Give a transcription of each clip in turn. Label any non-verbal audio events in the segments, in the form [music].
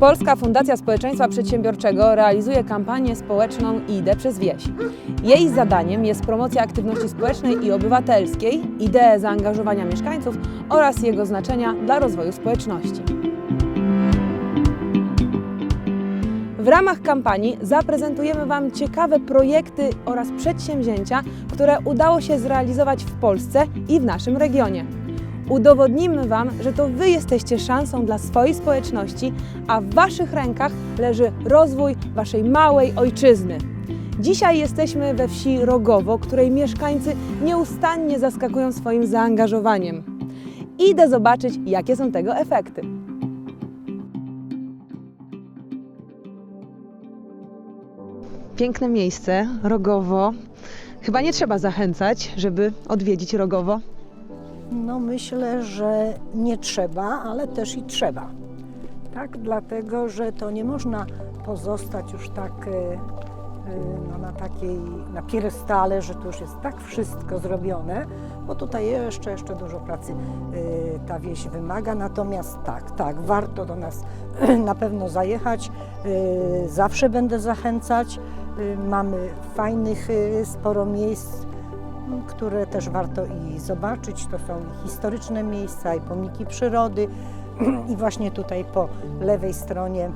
Polska Fundacja Społeczeństwa Przedsiębiorczego realizuje kampanię społeczną Idę przez wieś. Jej zadaniem jest promocja aktywności społecznej i obywatelskiej, idee zaangażowania mieszkańców oraz jego znaczenia dla rozwoju społeczności. W ramach kampanii zaprezentujemy Wam ciekawe projekty oraz przedsięwzięcia, które udało się zrealizować w Polsce i w naszym regionie. Udowodnimy Wam, że to Wy jesteście szansą dla swojej społeczności, a w Waszych rękach leży rozwój Waszej małej ojczyzny. Dzisiaj jesteśmy we wsi Rogowo, której mieszkańcy nieustannie zaskakują swoim zaangażowaniem. Idę zobaczyć, jakie są tego efekty. Piękne miejsce, Rogowo. Chyba nie trzeba zachęcać, żeby odwiedzić Rogowo. No myślę, że nie trzeba, ale też i trzeba. Tak, dlatego, że to nie można pozostać już tak e, e, no, na takiej, na pierestale, że tu już jest tak wszystko zrobione, bo tutaj jeszcze, jeszcze dużo pracy e, ta wieś wymaga. Natomiast tak, tak, warto do nas [clears throat] na pewno zajechać. Zawsze będę zachęcać. Mamy fajnych sporo miejsc, które też warto i zobaczyć. To są historyczne miejsca, i pomniki przyrody. I właśnie tutaj po lewej stronie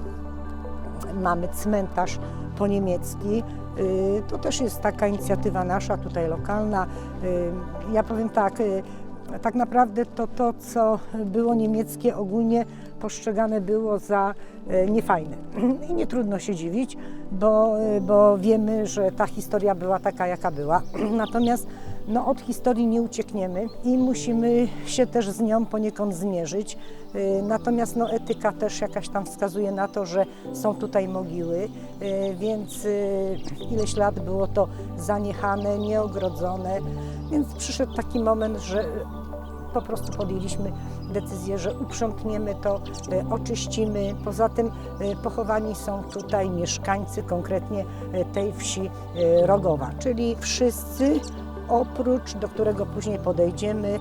mamy cmentarz po niemiecki. Y, To też jest taka inicjatywa nasza, tutaj lokalna. Y, Ja powiem tak, y, tak naprawdę to to, co było niemieckie ogólnie postrzegane było za niefajne. [clears throat] I nie trudno się dziwić, bo, bo wiemy, że ta historia była taka, jaka była. [clears throat] Natomiast no, od historii nie uciekniemy i musimy się też z nią poniekąd zmierzyć. E, Natomiast no, etyka też jakaś tam wskazuje na to, że są tutaj mogiły, e, więc e, ileś lat było to zaniechane, nieogrodzone, więc przyszedł taki moment, że po prostu podjęliśmy decyzję, że uprzątniemy to, e, oczyścimy. Poza tym e, pochowani są tutaj mieszkańcy konkretnie e, tej wsi Rogowa, czyli wszyscy oprócz, do którego później podejdziemy,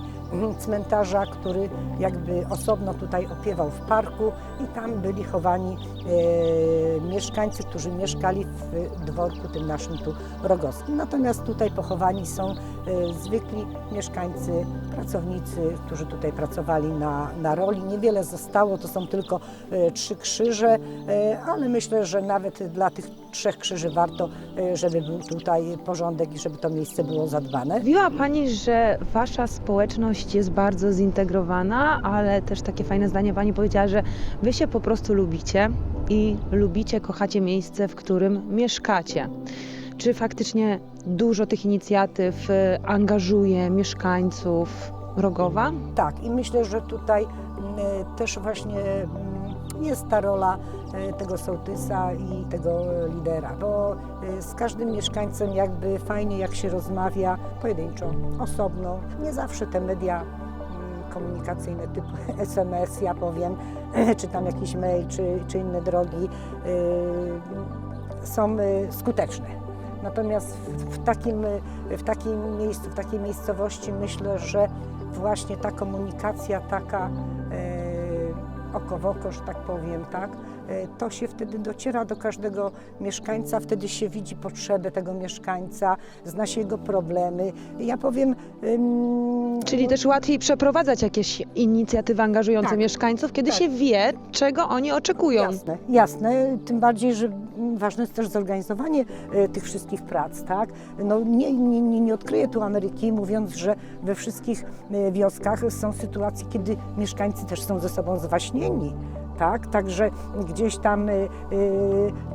cmentarza, który jakby osobno tutaj opiewał w parku i tam byli chowani e, mieszkańcy, którzy mieszkali w dworku tym naszym tu rogowskim. Natomiast tutaj pochowani są e, zwykli mieszkańcy, pracownicy, którzy tutaj pracowali na, na roli. Niewiele zostało, to są tylko e, trzy krzyże, e, ale myślę, że nawet dla tych trzech krzyży warto, e, żeby był tutaj porządek i żeby to miejsce było zadbane. Mówiła Pani, że Wasza społeczność jest bardzo zintegrowana, ale też takie fajne zdanie Pani powiedziała, że Wy się po prostu lubicie i lubicie, kochacie miejsce, w którym mieszkacie. Czy faktycznie dużo tych inicjatyw y, angażuje mieszkańców Rogowa? Tak, i myślę, że tutaj mm, też właśnie mm, jest ta rola e, tego sołtysa i tego lidera, bo e, z każdym mieszkańcem jakby fajnie jak się rozmawia pojedynczo, osobno. Nie zawsze te media mm, komunikacyjne typu [laughs] SMS, ja powiem, [clears throat] czy tam jakiś mail, czy, czy inne drogi są skuteczne. Natomiast w, takim, w takim miejscu, w takiej miejscowości myślę, że właśnie ta komunikacja taka e, oko w oko, że tak powiem, tak, e, to się wtedy dociera do każdego mieszkańca, wtedy się widzi potrzebę tego mieszkańca, zna się jego problemy. Ja powiem... ym, Czyli też łatwiej przeprowadzać jakieś inicjatywy angażujące Tak. mieszkańców, kiedy Tak. się wie, czego oni oczekują. Jasne, jasne. Tym bardziej, że ważne jest też zorganizowanie e, tych wszystkich prac, tak? No, nie, nie, nie, nie odkryję tu Ameryki, mówiąc, że we wszystkich e, wioskach są sytuacje, kiedy mieszkańcy też są ze sobą zwaśnieni. Tak? Także gdzieś tam y, y,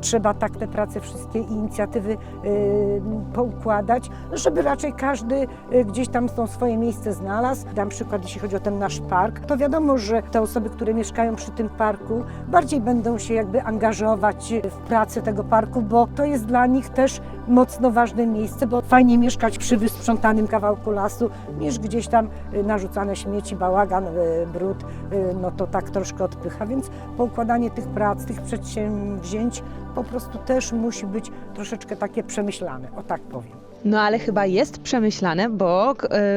trzeba tak te prace, wszystkie inicjatywy y, poukładać, żeby raczej każdy y, gdzieś tam tą swoje miejsce znalazł. Dam przykład, jeśli chodzi o ten nasz park, to wiadomo, że te osoby, które mieszkają przy tym parku, bardziej będą się jakby angażować w pracę tego parku, bo to jest dla nich też mocno ważne miejsce, bo fajnie mieszkać przy wysprzątanym kawałku lasu, niż gdzieś tam y, narzucane śmieci, bałagan, y, brud, y, no to tak troszkę odpycha, więc poukładanie tych prac, tych przedsięwzięć po prostu też musi być troszeczkę takie przemyślane, o tak powiem. No ale chyba jest przemyślane, bo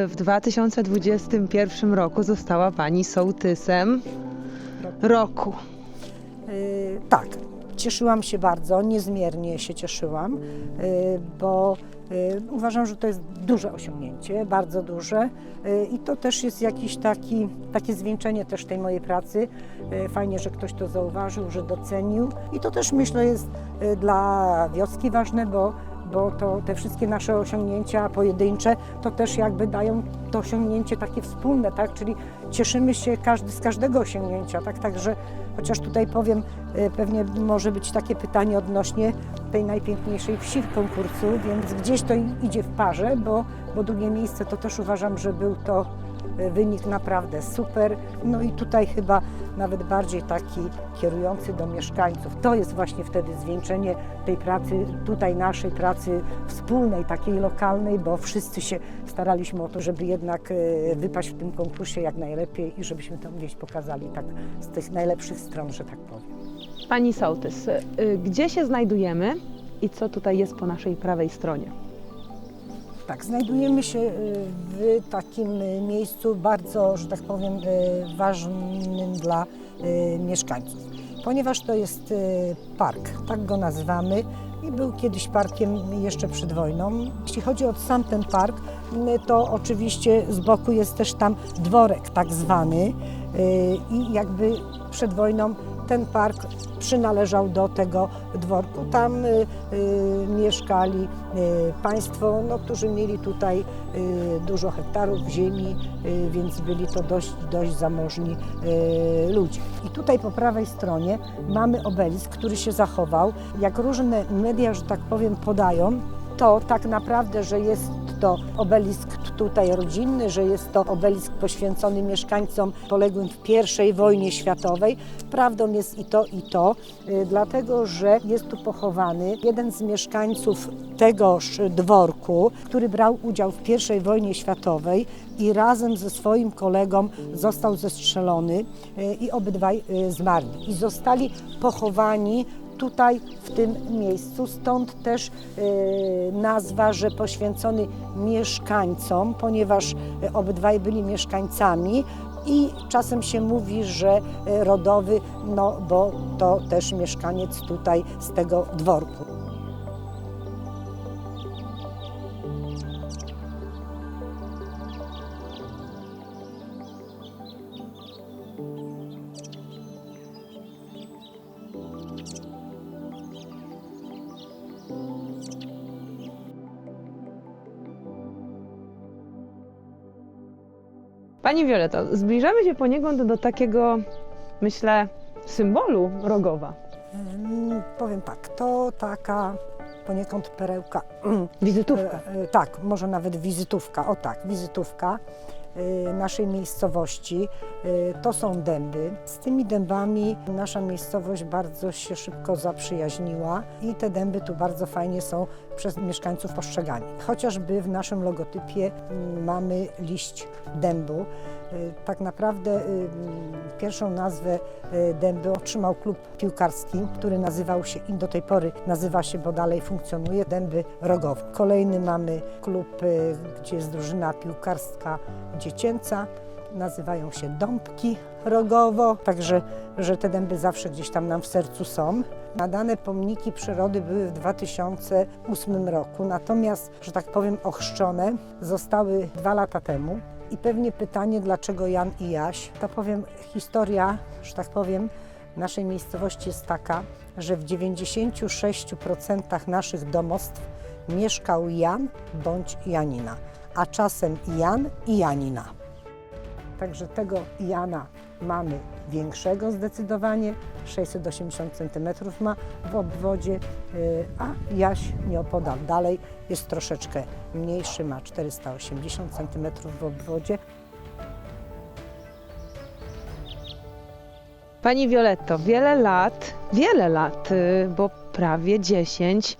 w 2021 roku została Pani sołtysem roku. Y, Tak, cieszyłam się bardzo, niezmiernie się cieszyłam, y, bo y, uważam, że to jest duże osiągnięcie, bardzo duże y, i to też jest jakiś taki, takie zwieńczenie też tej mojej pracy. Fajnie, że ktoś to zauważył, że docenił i to też myślę jest dla wioski ważne, bo bo to te wszystkie nasze osiągnięcia pojedyncze to też jakby dają to osiągnięcie takie wspólne, tak? Czyli cieszymy się każdy z każdego osiągnięcia, tak? Także chociaż tutaj powiem, y, pewnie może być takie pytanie odnośnie tej najpiękniejszej wsi w konkursu, więc gdzieś to idzie w parze, bo, bo drugie miejsce to też uważam, że był to wynik naprawdę super. No i tutaj chyba nawet bardziej taki kierujący do mieszkańców. To jest właśnie wtedy zwieńczenie tej pracy, tutaj naszej pracy wspólnej, takiej lokalnej, bo wszyscy się staraliśmy o to, żeby jednak e, wypaść w tym konkursie jak najlepiej i żebyśmy to gdzieś pokazali tak z tych najlepszych stron, że tak powiem. Pani Sołtys, y, gdzie się znajdujemy i co tutaj jest po naszej prawej stronie? Tak, znajdujemy się y, w takim miejscu bardzo, że tak powiem, y, ważnym dla y, mieszkańców, ponieważ to jest park, tak go nazywamy i był kiedyś parkiem jeszcze przed wojną. Jeśli chodzi o sam ten park, to oczywiście z boku jest też tam dworek tak zwany i jakby przed wojną ten park przynależał do tego dworku. Tam y, y, mieszkali y, państwo, no, którzy mieli tutaj y, dużo hektarów ziemi, y, więc byli to dość, dość zamożni y, ludzie. I tutaj po prawej stronie mamy obelisk, który się zachował. Jak różne media, że tak powiem, podają, to tak naprawdę, że jest to obelisk tutaj rodzinny, że jest to obelisk poświęcony mieszkańcom poległym w I wojnie światowej. Prawdą jest i to, i to, y, dlatego że jest tu pochowany jeden z mieszkańców tegoż dworku, który brał udział w I wojnie światowej i razem ze swoim kolegą został zestrzelony y, i obydwaj y, zmarli. I zostali pochowani tutaj w tym miejscu. Stąd też e, nazwa, że poświęcony mieszkańcom, ponieważ e, obydwaj byli mieszkańcami. I czasem się mówi, że e, rodowy, no bo to też mieszkaniec tutaj z tego dworku. Pani Violeto, zbliżamy się poniekąd do takiego, myślę, symbolu Rogowa. Mm, Powiem tak, to taka poniekąd perełka [clears throat] Wizytówka. E, e, Tak, może nawet wizytówka, o tak, wizytówka e, naszej miejscowości. E, To są dęby. Z tymi dębami nasza miejscowość bardzo się szybko zaprzyjaźniła i te dęby tu bardzo fajnie są przez mieszkańców postrzegani. Chociażby w naszym logotypie mm, mamy liść dębu. E, Tak naprawdę y, mm, pierwszą nazwę y, dęby otrzymał klub piłkarski, który nazywał się i do tej pory nazywa się, bo dalej funkcjonuje, Dęby Rogowo. Kolejny mamy klub, y, gdzie jest drużyna piłkarska dziecięca. Nazywają się Dąbki Rogowo, także że te dęby zawsze gdzieś tam nam w sercu są. Nadane pomniki przyrody były w 2008 roku, natomiast, że tak powiem, ochrzczone zostały dwa lata temu. I pewnie pytanie, dlaczego Jan i Jaś? To powiem, historia, że tak powiem, naszej miejscowości jest taka, że w 96% naszych domostw mieszkał Jan bądź Janina, a czasem Jan i Janina. Także tego Jana mamy większego zdecydowanie, 680 cm ma w obwodzie, y, a Jaś nieopodal dalej jest troszeczkę mniejszy, ma 480 cm w obwodzie. Pani Violetto, wiele lat, wiele lat, y, bo prawie 10,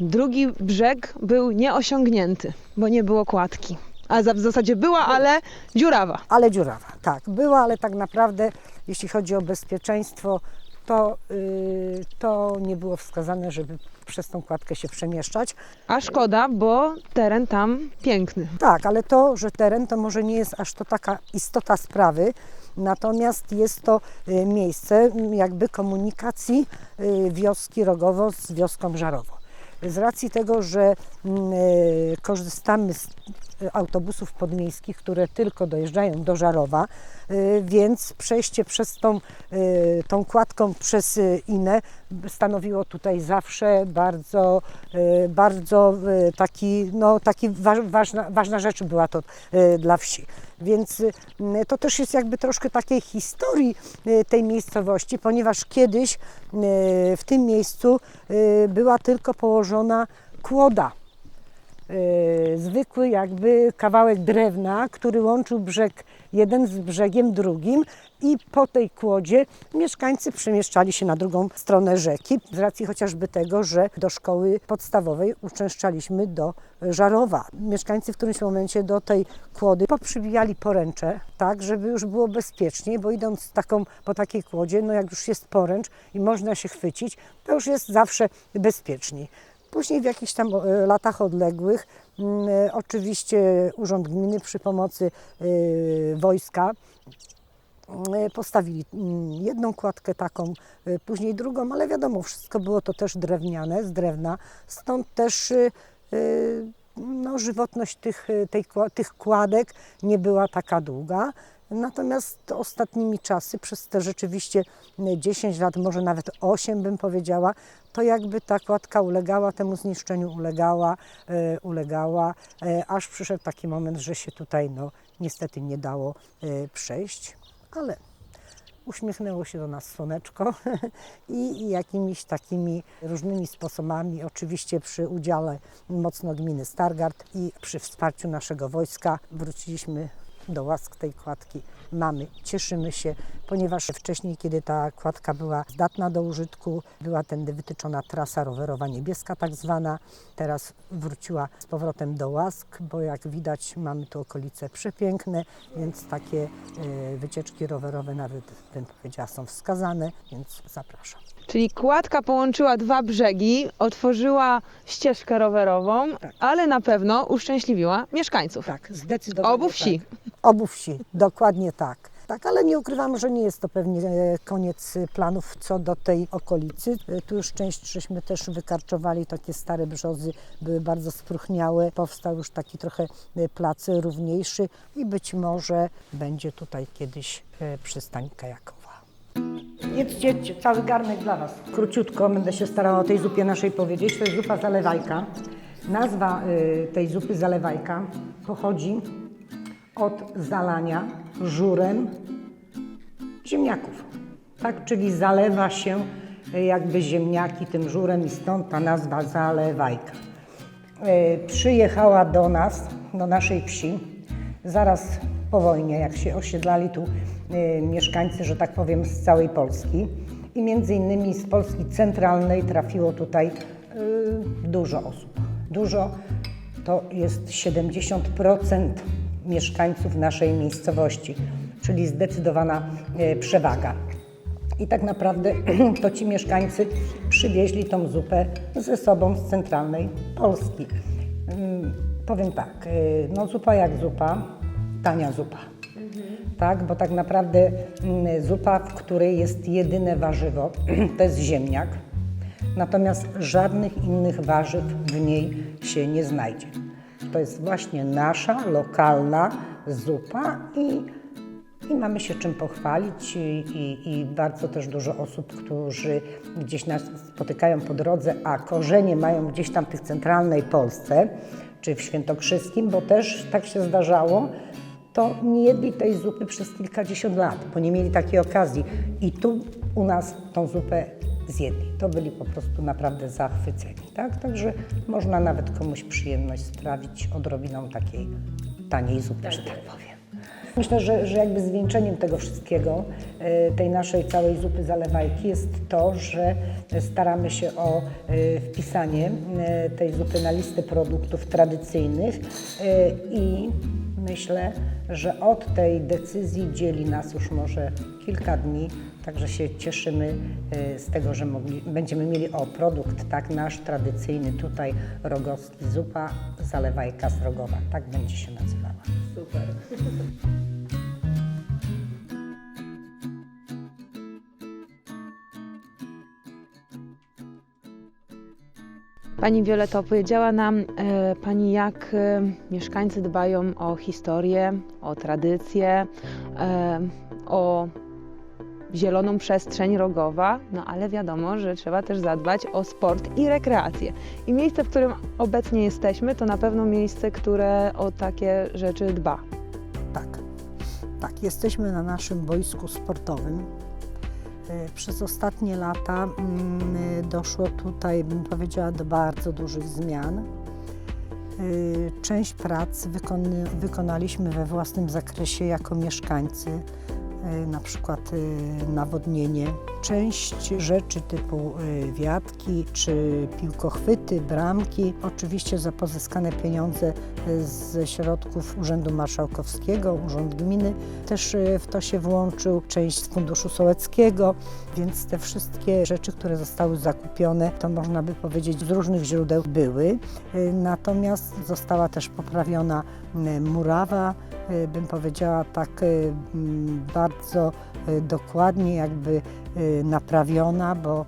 drugi brzeg był nieosiągnięty, bo nie było kładki. A w zasadzie była, ale dziurawa. Ale dziurawa, tak, była, ale tak naprawdę, jeśli chodzi o bezpieczeństwo, to, y, to nie było wskazane, żeby przez tą kładkę się przemieszczać. A szkoda, bo teren tam piękny. Tak, ale to, że teren to może nie jest aż to taka istota sprawy, natomiast jest to y, miejsce m, jakby komunikacji y, wioski Rogowo z wioską Żarowo. Z racji tego, że mm, y, korzystamy z autobusów podmiejskich, które tylko dojeżdżają do Żarowa, y, więc przejście przez tą, y, tą kładką przez y, Inę stanowiło tutaj zawsze bardzo, bardzo taki, no, taki wa- ważna, ważna rzecz była to dla wsi. Więc to też jest jakby troszkę takiej historii tej miejscowości, ponieważ kiedyś w tym miejscu była tylko położona kłoda. Y, zwykły jakby kawałek drewna, który łączył brzeg jeden z brzegiem drugim i po tej kłodzie mieszkańcy przemieszczali się na drugą stronę rzeki z racji chociażby tego, że do szkoły podstawowej uczęszczaliśmy do Żarowa. Mieszkańcy w którymś momencie do tej kłody poprzybijali poręcze, tak, żeby już było bezpieczniej, bo idąc taką, po takiej kłodzie, no jak już jest poręcz i można się chwycić, to już jest zawsze bezpieczniej. Później w jakichś tam e, latach odległych mm, e, oczywiście Urząd Gminy przy pomocy e, wojska postawili mm, jedną kładkę taką, później drugą, ale wiadomo, wszystko było to też drewniane, z drewna, stąd też no, żywotność tych, tej, tych kładek nie była taka długa. Natomiast ostatnimi czasy, przez te rzeczywiście e, 10 lat, może nawet 8 bym powiedziała, to jakby ta kładka ulegała temu zniszczeniu, ulegała, e, ulegała, e, aż przyszedł taki moment, że się tutaj no, niestety nie dało e, przejść, ale uśmiechnęło się do nas słoneczko [laughs] i jakimiś takimi różnymi sposobami, oczywiście przy udziale mocno gminy Stargard i przy wsparciu naszego wojska wróciliśmy do łask tej kładki. Mamy, cieszymy się, ponieważ wcześniej, kiedy ta kładka była zdatna do użytku, była tędy wytyczona trasa rowerowa niebieska tak zwana. Teraz wróciła z powrotem do łask, bo jak widać mamy tu okolice przepiękne, więc takie e, wycieczki rowerowe nawet bym powiedziała są wskazane, więc zapraszam. Czyli kładka połączyła dwa brzegi, otworzyła ścieżkę rowerową, ale na pewno uszczęśliwiła mieszkańców. Tak, zdecydowanie. Obu wsi. Tak. Obu wsi, dokładnie tak. Tak, ale nie ukrywam, że nie jest to pewnie e, koniec e, planów co do tej okolicy. E, Tu już część żeśmy też wykarczowali, takie stare brzozy były bardzo spróchniałe. Powstał już taki trochę plac równiejszy i być może będzie tutaj kiedyś przystań kajakowa. Jedzcie, jedzcie, cały garnek dla Was. Króciutko będę się starała o tej zupie naszej powiedzieć. To jest zupa zalewajka. Nazwa tej zupy zalewajka pochodzi od zalania żurem ziemniaków. Tak, czyli zalewa się jakby ziemniaki tym żurem i stąd ta nazwa zalewajka. Y, Przyjechała do nas, do naszej wsi, zaraz po wojnie, jak się osiedlali tu y, mieszkańcy, że tak powiem, z całej Polski. I między innymi z Polski centralnej trafiło tutaj y, dużo osób. Dużo to jest 70% mieszkańców naszej miejscowości, czyli zdecydowana y, przewaga. I tak naprawdę [clears throat] to ci mieszkańcy przywieźli tą zupę ze sobą z centralnej Polski. Ym, Powiem tak, y, no zupa jak zupa, tania zupa. Tak, bo tak naprawdę mm, zupa, w której jest jedyne warzywo, [clears throat] to jest ziemniak. Natomiast żadnych innych warzyw w niej się nie znajdzie. To jest właśnie nasza lokalna zupa i i mamy się czym pochwalić i, i, i bardzo też dużo osób, którzy gdzieś nas spotykają po drodze, a korzenie mają gdzieś tam w tych centralnej Polsce, czy w Świętokrzyskim, bo też tak się zdarzało, to nie jedli tej zupy przez kilkadziesiąt lat, bo nie mieli takiej okazji. I tu u nas tą zupę zjedli. To byli po prostu naprawdę zachwyceni. Tak? Także można nawet komuś przyjemność sprawić odrobiną takiej taniej zupy, że tak powiem. Myślę, że, że jakby zwieńczeniem tego wszystkiego, e, tej naszej całej zupy zalewajki jest to, że staramy się o e, wpisanie e, tej zupy na listę produktów tradycyjnych i myślę, że od tej decyzji dzieli nas już może kilka dni, Także się cieszymy e, z tego, że mogli, będziemy mieli o produkt tak nasz tradycyjny tutaj rogowski zupa zalewajka z rogowa. Tak będzie się nazywała. Super. Pani Wioleta opowiedziała nam e, Pani, jak e, mieszkańcy dbają o historię, o tradycje, e, o zieloną przestrzeń rogowa, no ale wiadomo, że trzeba też zadbać o sport i rekreację. I miejsce, w którym obecnie jesteśmy, to na pewno miejsce, które o takie rzeczy dba. Tak, tak. Jesteśmy na naszym boisku sportowym. E, Przez ostatnie lata mm, doszło tutaj, bym powiedziała, do bardzo dużych zmian. E, Część prac wykonaliśmy we własnym zakresie jako mieszkańcy, na przykład e, nawodnienie. Część rzeczy typu e, wiatki czy piłkochwyty, bramki, oczywiście za pozyskane pieniądze e, ze środków Urzędu Marszałkowskiego, Urząd Gminy. Też e, w to się włączył część z Funduszu Sołeckiego, więc te wszystkie rzeczy, które zostały zakupione, to można by powiedzieć z różnych źródeł były. E, Natomiast została też poprawiona murawa, e, bym powiedziała tak e, m, bardzo e, dokładnie jakby naprawiona, bo,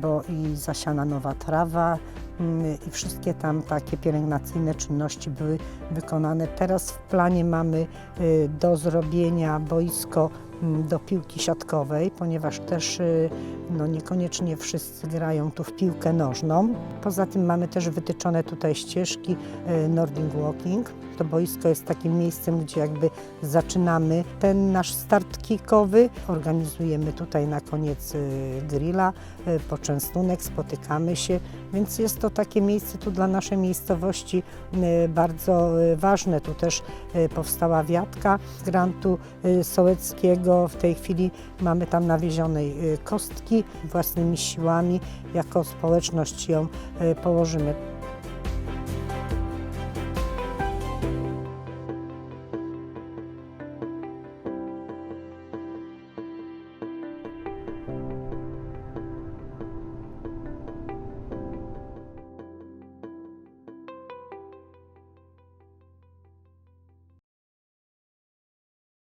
bo i zasiana nowa trawa, mm, i wszystkie tam takie pielęgnacyjne czynności były wykonane. Teraz w planie mamy y, do zrobienia boisko mm, do piłki siatkowej, ponieważ też y, no, niekoniecznie wszyscy grają tu w piłkę nożną. Poza tym mamy też wytyczone tutaj ścieżki y, Nordic Walking. To boisko jest takim miejscem, gdzie jakby zaczynamy ten nasz start kickowy. Organizujemy tutaj na koniec y, grilla, poczęstunek, spotykamy się, więc jest to takie miejsce tu dla naszej miejscowości bardzo ważne. Tu też powstała wiatka grantu y, sołeckiego. W tej chwili mamy tam nawiezionej y, kostki własnymi siłami. Jako społeczność ją y, położymy.